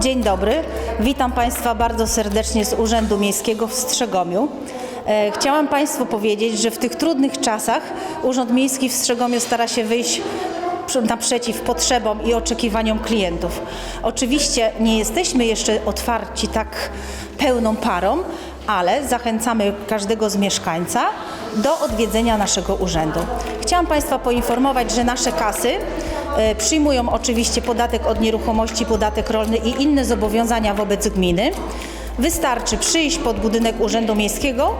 Dzień dobry, witam Państwa bardzo serdecznie z Urzędu Miejskiego w Strzegomiu. E, Chciałam Państwu powiedzieć, że w tych trudnych czasach Urząd Miejski w Strzegomiu stara się wyjść naprzeciw potrzebom i oczekiwaniom klientów. Oczywiście nie jesteśmy jeszcze otwarci tak pełną parą, ale zachęcamy każdego z mieszkańca do odwiedzenia naszego urzędu. Chciałam Państwa poinformować, że nasze kasy e, przyjmują oczywiście podatek od nieruchomości, podatek rolny i inne zobowiązania wobec gminy. Wystarczy przyjść pod budynek Urzędu Miejskiego,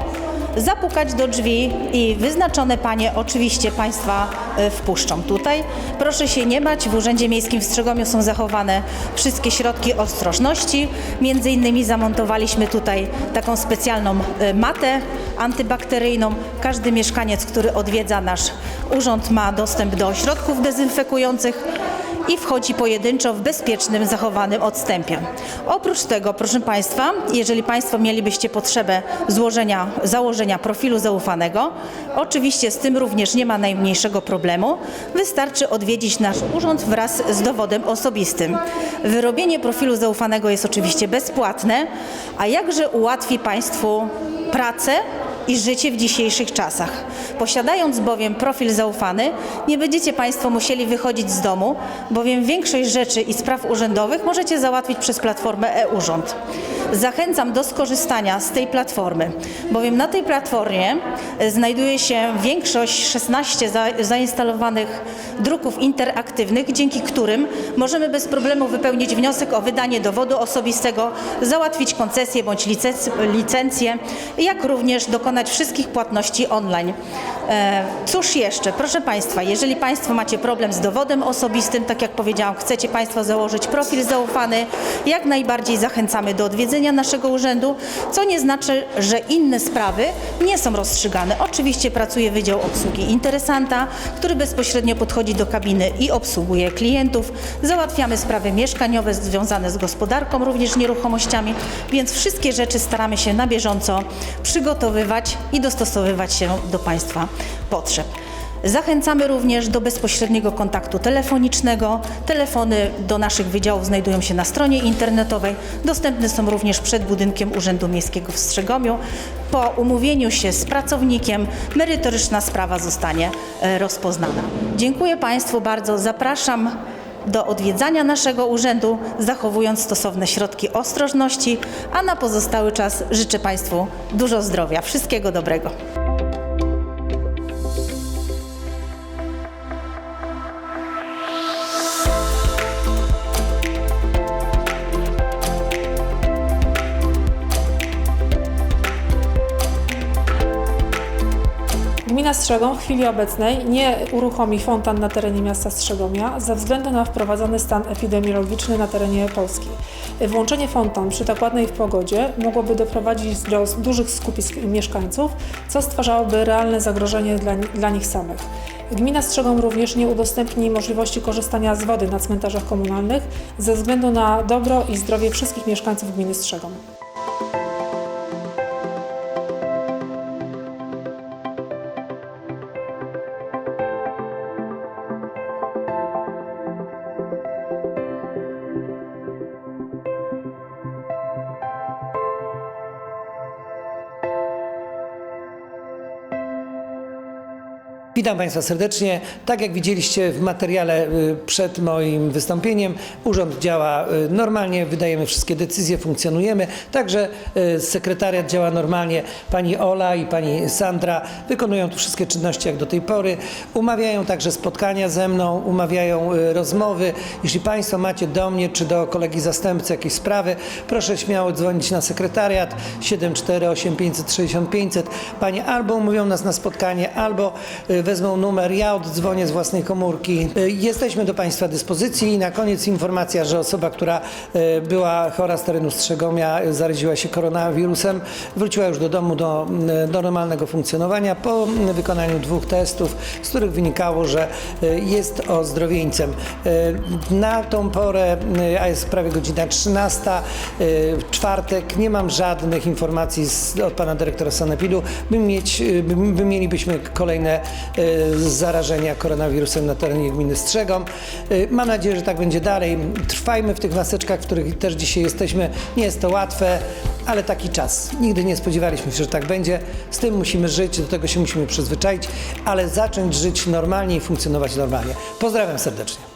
zapukać do drzwi i wyznaczone panie oczywiście Państwa e, wpuszczą tutaj. Proszę się nie bać, w Urzędzie Miejskim w Strzegomiu są zachowane wszystkie środki ostrożności. Między innymi zamontowaliśmy tutaj taką specjalną e, matę antybakteryjną. Każdy mieszkaniec, który odwiedza nasz urząd ma dostęp do środków dezynfekujących i wchodzi pojedynczo w bezpiecznym, zachowanym odstępie. Oprócz tego, proszę Państwa, jeżeli Państwo mielibyście potrzebę złożenia, założenia profilu zaufanego, oczywiście z tym również nie ma najmniejszego problemu. Wystarczy odwiedzić nasz urząd wraz z dowodem osobistym. Wyrobienie profilu zaufanego jest oczywiście bezpłatne, a jakże ułatwi Państwu pracę i życie w dzisiejszych czasach. Posiadając bowiem profil zaufany, nie będziecie Państwo musieli wychodzić z domu, bowiem większość rzeczy i spraw urzędowych możecie załatwić przez platformę e-Urząd. Zachęcam do skorzystania z tej platformy, bowiem na tej platformie e, znajduje się większość 16 za, zainstalowanych druków interaktywnych, dzięki którym możemy bez problemu wypełnić wniosek o wydanie dowodu osobistego, załatwić koncesję bądź licenc- licencję, jak również dokonać wszystkich płatności online. E, Cóż jeszcze? Proszę Państwa, jeżeli Państwo macie problem z dowodem osobistym, tak jak powiedziałam, chcecie Państwo założyć profil zaufany, jak najbardziej zachęcamy do odwiedzenia naszego urzędu, co nie znaczy, że inne sprawy nie są rozstrzygane. Oczywiście pracuje Wydział Obsługi Interesanta, który bezpośrednio podchodzi do kabiny i obsługuje klientów. Załatwiamy sprawy mieszkaniowe związane z gospodarką, również nieruchomościami, więc wszystkie rzeczy staramy się na bieżąco przygotowywać i dostosowywać się do Państwa potrzeb. Zachęcamy również do bezpośredniego kontaktu telefonicznego. Telefony do naszych wydziałów znajdują się na stronie internetowej. Dostępne są również przed budynkiem Urzędu Miejskiego w Strzegomiu. Po umówieniu się z pracownikiem merytoryczna sprawa zostanie e, rozpoznana. Dziękuję Państwu bardzo. Zapraszam do odwiedzania naszego urzędu, zachowując stosowne środki ostrożności, a na pozostały czas życzę Państwu dużo zdrowia. Wszystkiego dobrego. Gmina Strzegom w chwili obecnej nie uruchomi fontan na terenie miasta Strzegomia ze względu na wprowadzony stan epidemiologiczny na terenie Polski. Włączenie fontan przy tak ładnej pogodzie mogłoby doprowadzić do dużych skupisk mieszkańców, co stwarzałoby realne zagrożenie dla, dla nich samych. Gmina Strzegom również nie udostępni możliwości korzystania z wody na cmentarzach komunalnych ze względu na dobro i zdrowie wszystkich mieszkańców gminy Strzegom. Witam Państwa serdecznie. Tak jak widzieliście w materiale y, przed moim wystąpieniem, urząd działa y, normalnie, wydajemy wszystkie decyzje, funkcjonujemy. Także y, sekretariat działa normalnie. Pani Ola i pani Sandra wykonują tu wszystkie czynności jak do tej pory. Umawiają także spotkania ze mną, umawiają rozmowy. Jeśli Państwo macie do mnie czy do kolegi zastępcy jakieś sprawy, proszę śmiało dzwonić na sekretariat 748 560 500. Panie albo umówią nas na spotkanie, albo wezmą numer, ja oddzwonię z własnej komórki. Y, Jesteśmy do Państwa dyspozycji i na koniec informacja, że osoba, która y, była chora z terenu Strzegomia, zaraziła się koronawirusem, wróciła już do domu do, y, do normalnego funkcjonowania po wykonaniu dwóch testów, z których wynikało, że jest ozdrowieńcem. Na tą porę, a jest prawie godzina 13, y, w czwartek, nie mam żadnych informacji z, od pana dyrektora Sanepidu, by, mieć, by, by mielibyśmy kolejne y, zarażenia koronawirusem na terenie gminy Strzegom. Y, Mam nadzieję, że tak będzie dalej. Trwajmy w tych maseczkach, w których też dzisiaj jesteśmy. Nie jest to łatwe, ale taki czas. Nigdy nie spodziewaliśmy się, że tak będzie. Z tym musimy żyć, do tego się musimy przyzwyczaić, ale zacząć żyć normalnie i funkcjonować normalnie. Pozdrawiam serdecznie.